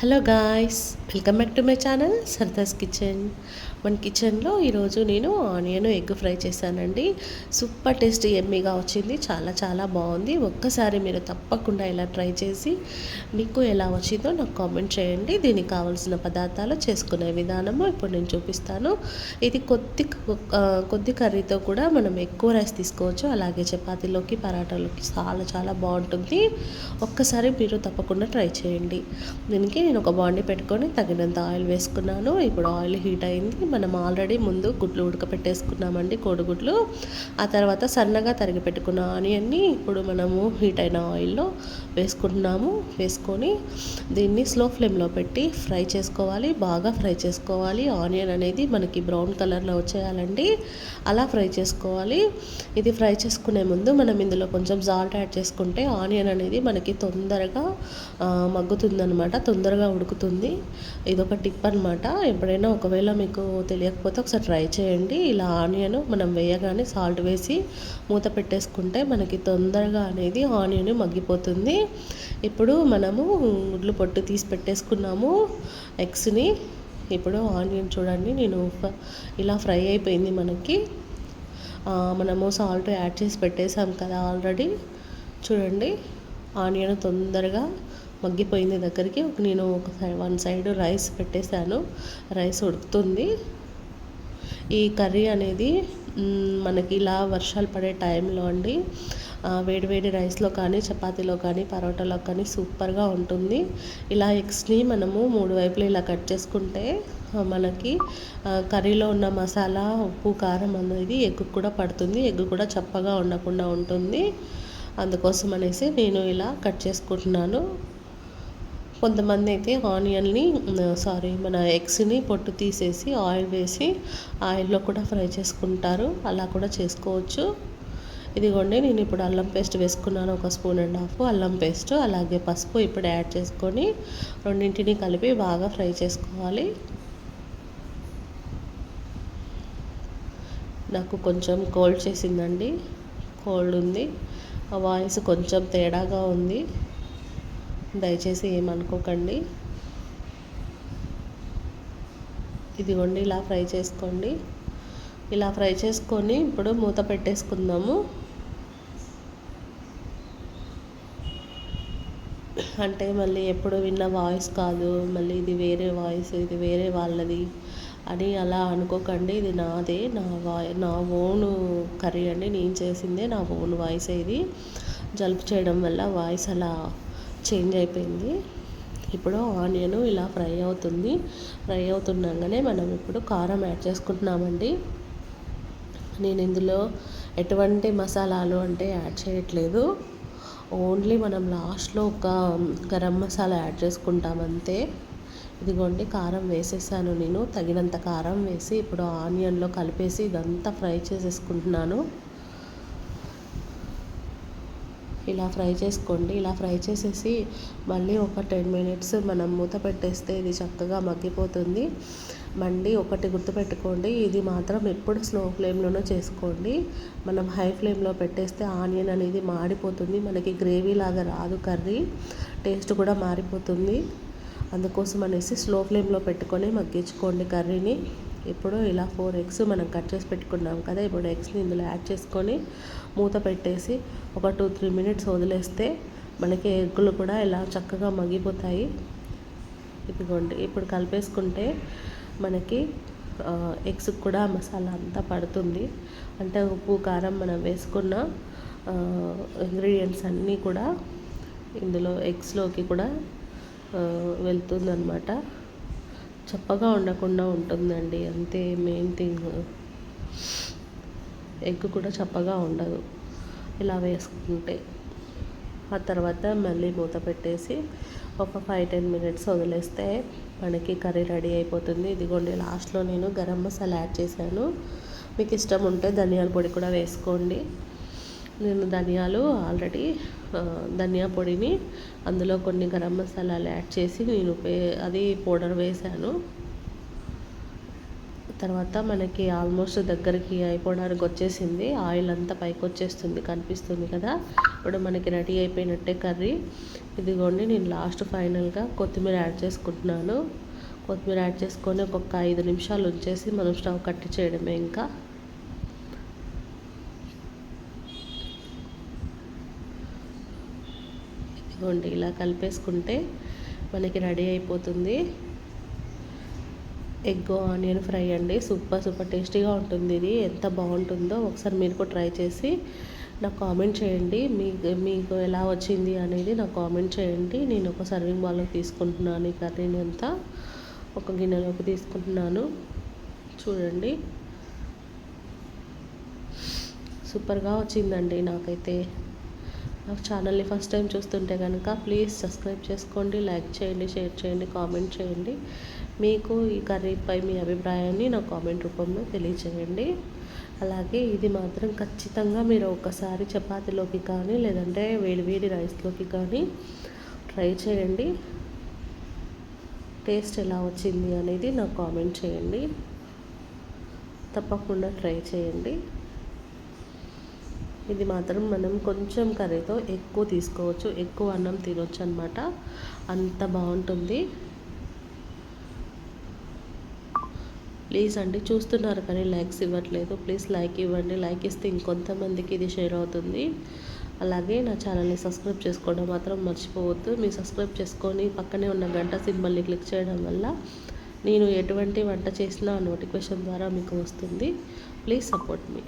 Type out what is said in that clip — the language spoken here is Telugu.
Hello guys welcome back to my channel సర్దాస్ kitchen మన కిచెన్లో ఈరోజు నేను ఆనియన్ ఎగ్ ఫ్రై చేశానండి. సూపర్ టేస్ట్ ఎమ్మీగా వచ్చింది. చాలా చాలా బాగుంది. ఒక్కసారి మీరు తప్పకుండా ఇలా ట్రై చేసి మీకు ఎలా వచ్చిందో నాకు కామెంట్ చేయండి. దీనికి కావాల్సిన పదార్థాలు చేసుకునే విధానము ఇప్పుడు నేను చూపిస్తాను. ఇది కొద్ది కొద్ది కర్రీతో కూడా మనం ఎక్కువ రైస్ తీసుకోవచ్చు. అలాగే చపాతీలోకి పరాటాలోకి చాలా చాలా బాగుంటుంది. ఒక్కసారి మీరు తప్పకుండా ట్రై చేయండి. దీనికి నేను ఒక బాండి పెట్టుకొని తగినంత ఆయిల్ వేసుకున్నాను. ఇప్పుడు ఆయిల్ హీట్ అయింది. మనం ఆల్రెడీ ముందు గుడ్లు ఉడకపెట్టేసుకున్నామండి కోడిగుడ్లు. ఆ తర్వాత సన్నగా తరిగి పెట్టుకున్న ఆనియన్ని ఇప్పుడు మనము హీట్ అయిన ఆయిల్లో వేసుకుంటున్నాము. వేసుకొని దీన్ని స్లో ఫ్లేమ్లో పెట్టి ఫ్రై చేసుకోవాలి. బాగా ఫ్రై చేసుకోవాలి. ఆనియన్ అనేది మనకి బ్రౌన్ కలర్లో వచ్చేయాలండి. అలా ఫ్రై చేసుకోవాలి. ఇది ఫ్రై చేసుకునే ముందు మనం ఇందులో కొంచెం సాల్ట్ యాడ్ చేసుకుంటే ఆనియన్ అనేది మనకి తొందరగా మగ్గుతుందనమాట తొందరగా ఉడుకుతుంది. ఇది ఒక టిప్ అనమాట ఎప్పుడైనా ఒకవేళ మీకు తెలియకపోతే ఒకసారి ట్రై చేయండి. ఇలా ఆనియన్ మనం వేయగానే సాల్ట్ వేసి మూత పెట్టేసుకుంటే మనకి తొందరగా అనేది ఆనియన్ మగ్గిపోతుంది. ఇప్పుడు మనము గుడ్లు పొట్టు తీసి పెట్టేసుకున్నాము. ఎగ్స్ని ఇప్పుడు ఆనియన్ చూడండి నేను ఇలా ఫ్రై అయిపోయింది మనకి. మనము సాల్ట్ యాడ్ చేసి పెట్టేసాం కదా ఆల్రెడీ. చూడండి ఆనియన్ తొందరగా మగ్గిపోయింది దగ్గరికి. నేను ఒక వన్ సైడ్ రైస్ పెట్టేశాను. రైస్ ఉడుకుతుంది. ఈ కర్రీ అనేది మనకి ఇలా వర్షాలు పడే టైంలో అండి వేడివేడి రైస్లో కానీ చపాతీలో కానీ పరోటాలో కానీ సూపర్గా ఉంటుంది. ఇలా ఎగ్స్ని మనము మూడు వైపులు ఇలా కట్ చేసుకుంటే మనకి కర్రీలో ఉన్న మసాలా ఉప్పు కారం అనేది ఎగ్గు కూడా పడుతుంది. ఎగ్గు కూడా చప్పగా ఉండకుండా ఉంటుంది. అందుకోసం అనేసి నేను ఇలా కట్ చేసుకుంటున్నాను. కొంతమంది అయితే ఆనియన్ని సారీ మన ఎగ్స్ని పొట్టు తీసేసి ఆయిల్ వేసి ఆయిల్లో కూడా ఫ్రై చేసుకుంటారు. అలా కూడా చేసుకోవచ్చు. ఇదిగోండి నేను ఇప్పుడు అల్లం పేస్ట్ వేసుకున్నాను. ఒక స్పూన్ అండ్ హాఫ్ అల్లం పేస్ట్ అలాగే పసుపు ఇప్పుడు యాడ్ చేసుకొని రెండింటిని కలిపి బాగా ఫ్రై చేసుకోవాలి. నాకు కొంచెం కోల్డ్ చేసిందండి. కోల్డ్ ఉంది. ఆ వాయిస్ కొంచెం తేడాగా ఉంది. దయచేసి ఏమనుకోకండి. ఇదిగోండి ఇలా ఫ్రై చేసుకోండి. ఇలా ఫ్రై చేసుకొని ఇప్పుడు మూత పెట్టేసుకుందాము. అంటే మళ్ళీ ఎప్పుడు విన్న వాయిస్ కాదు మళ్ళీ ఇది వేరే వాయిస్ ఇది వేరే వాళ్ళది అని అలా అనుకోకండి. ఇది నాదే నా వాయి నా ఓను కర్రీ అండి. నేను చేసిందే నా ఓన్ వాయిస్ ఇది. జలుపు చేయడం వల్ల వాయిస్ అలా చేంజ్ అయిపోయింది. ఇప్పుడు ఆనియన్ ఇలా ఫ్రై అవుతుంది. ఫ్రై అవుతుండగానే మనం ఇప్పుడు కారం యాడ్ చేసుకుంటున్నామండి. నేను ఇందులో ఎటువంటి మసాలాలు అంటే యాడ్ చేయట్లేదు. ఓన్లీ మనం లాస్ట్లో ఒక గరం మసాలా యాడ్ చేసుకుంటాం అంతే ఇదిగోండి కారం వేసేసాను నేను. తగినంత కారం వేసి ఇప్పుడు ఆనియన్లో కలిపేసి ఇదంతా ఫ్రై చేసేసుకుంటున్నాను. ఇలా ఫ్రై చేసుకోండి. ఇలా ఫ్రై చేసేసి మళ్ళీ ఒక టెన్ మినిట్స్ మనం మూత పెట్టేస్తే ఇది చక్కగా మగ్గిపోతుంది. మండి ఒకటి గుర్తుపెట్టుకోండి ఇది మాత్రం ఎప్పుడు స్లో ఫ్లేమ్లోనే చేసుకోండి. మనం హై ఫ్లేమ్లో పెట్టేస్తే ఆనియన్ అనేది మాడిపోతుంది. మనకి గ్రేవీ లాగా రాదు కర్రీ టేస్ట్ కూడా మారిపోతుంది. అందుకోసం అనేసి స్లో ఫ్లేమ్లో పెట్టుకొని మగ్గించుకోండి కర్రీని. ఇప్పుడు ఇలా ఫోర్ ఎగ్స్ మనం కట్ చేసి పెట్టుకున్నాం కదా ఇప్పుడు ఎగ్స్ని ఇందులో యాడ్ చేసుకొని మూత పెట్టేసి ఒక టూ త్రీ మినిట్స్ వదిలేస్తే మనకి ఎగ్గులు కూడా ఇలా చక్కగా మగ్గిపోతాయి. ఇదిగోండి ఇప్పుడు కలిపేసుకుంటే మనకి ఎగ్స్ కూడా మసాలా అంతా పడుతుంది. అంటే ఉప్పు కారం మనం వేసుకున్న ఇంగ్రీడియంట్స్ అన్నీ కూడా ఇందులో ఎగ్స్లోకి కూడా వెళ్తుందన్నమాట. చప్పగా ఉండకుండా ఉంటుందండి. అంతే మెయిన్ థింగ్ ఎగ్ కూడా చప్పగా ఉండదు. ఇలా వేసుకుంటే. ఆ తర్వాత మళ్ళీ మూత పెట్టేసి ఒక ఫైవ్ టెన్ మినిట్స్ వదిలేస్తే మనకి కర్రీ రెడీ అయిపోతుంది. ఇదిగోండి లాస్ట్లో నేను గరం మసాలా యాడ్ చేశాను. మీకు ఇష్టం ఉంటే ధనియాల పొడి కూడా వేసుకోండి. నేను ధనియాలు ఆల్రెడీ ధనియా పొడిని అందులో కొన్ని గరం మసాలాలు యాడ్ చేసి నేను అది పౌడర్ వేశాను. తర్వాత మనకి ఆల్మోస్ట్ దగ్గరికి అయిపోవడానికి వచ్చేసింది. ఆయిల్ అంతా పైకి వచ్చేస్తుంది కనిపిస్తుంది కదా? ఇప్పుడు మనకి రెడీ అయిపోయినట్టే కర్రీ. ఇదిగోండి నేను లాస్ట్ ఫైనల్గా కొత్తిమీర యాడ్ చేసుకుంటున్నాను. కొత్తిమీర యాడ్ చేసుకొని ఒక్కొక్క ఐదు నిమిషాలు ఉంచేసి మనం స్టవ్ కట్టి చేయడమే ఇంకా. ఇదిగోండి ఇలా కలిపేసుకుంటే మనకి రెడీ అయిపోతుంది. ఎగ్ ఆనియన్ ఫ్రై అండి. సూపర్ సూపర్ టేస్టీగా ఉంటుంది ఇది. ఎంత బాగుంటుందో ఒకసారి మీరు కూడా ట్రై చేసి నాకు కామెంట్ చేయండి. మీకు మీకు ఎలా వచ్చింది అనేది నాకు కామెంట్ చేయండి. నేను ఒక సర్వింగ్ బాల్లోకి తీసుకుంటున్నాను ఈ కర్రీని అంతా. ఒక గిన్నెలోకి తీసుకుంటున్నాను. చూడండి. సూపర్గా వచ్చిందండి నాకైతే. నాకు ఛానల్ని ఫస్ట్ టైం చూస్తుంటే కనుక ప్లీజ్ సబ్స్క్రైబ్ చేసుకోండి లైక్ చేయండి షేర్ చేయండి కామెంట్ చేయండి. మీకు ఈ కర్రీపై మీ అభిప్రాయాన్ని నా కామెంట్ రూపంలో తెలియచేయండి. అలాగే ఇది మాత్రం ఖచ్చితంగా మీరు ఒకసారి చపాతీలోకి కానీ లేదంటే వేడి వేడి రైస్లోకి కానీ ట్రై చేయండి. టేస్ట్ ఎలా వచ్చింది అనేది నాకు కామెంట్ చేయండి. తప్పకుండా ట్రై చేయండి. ఇది మాత్రం మనం కొంచెం కర్రీతో ఎక్కువ తీసుకోవచ్చు ఎక్కువ అన్నం తినొచ్చు అనమాట అంత బాగుంటుంది. ప్లీజ్ అండి చూస్తున్నారు కానీ లైక్స్ ఇవ్వట్లేదు. ప్లీజ్ లైక్ ఇవ్వండి. లైక్ ఇస్తే ఇంకొంతమందికి ఇది షేర్ అవుతుంది. అలాగే నా ఛానల్ని సబ్స్క్రైబ్ చేసుకోవడం మాత్రం మర్చిపోవద్దు. మీరు సబ్స్క్రైబ్ చేసుకొని పక్కనే ఉన్న గంట సింబల్ని క్లిక్ చేయడం వల్ల నేను ఎటువంటి వంట చేసినా నోటిఫికేషన్ ద్వారా మీకు వస్తుంది. Please support me.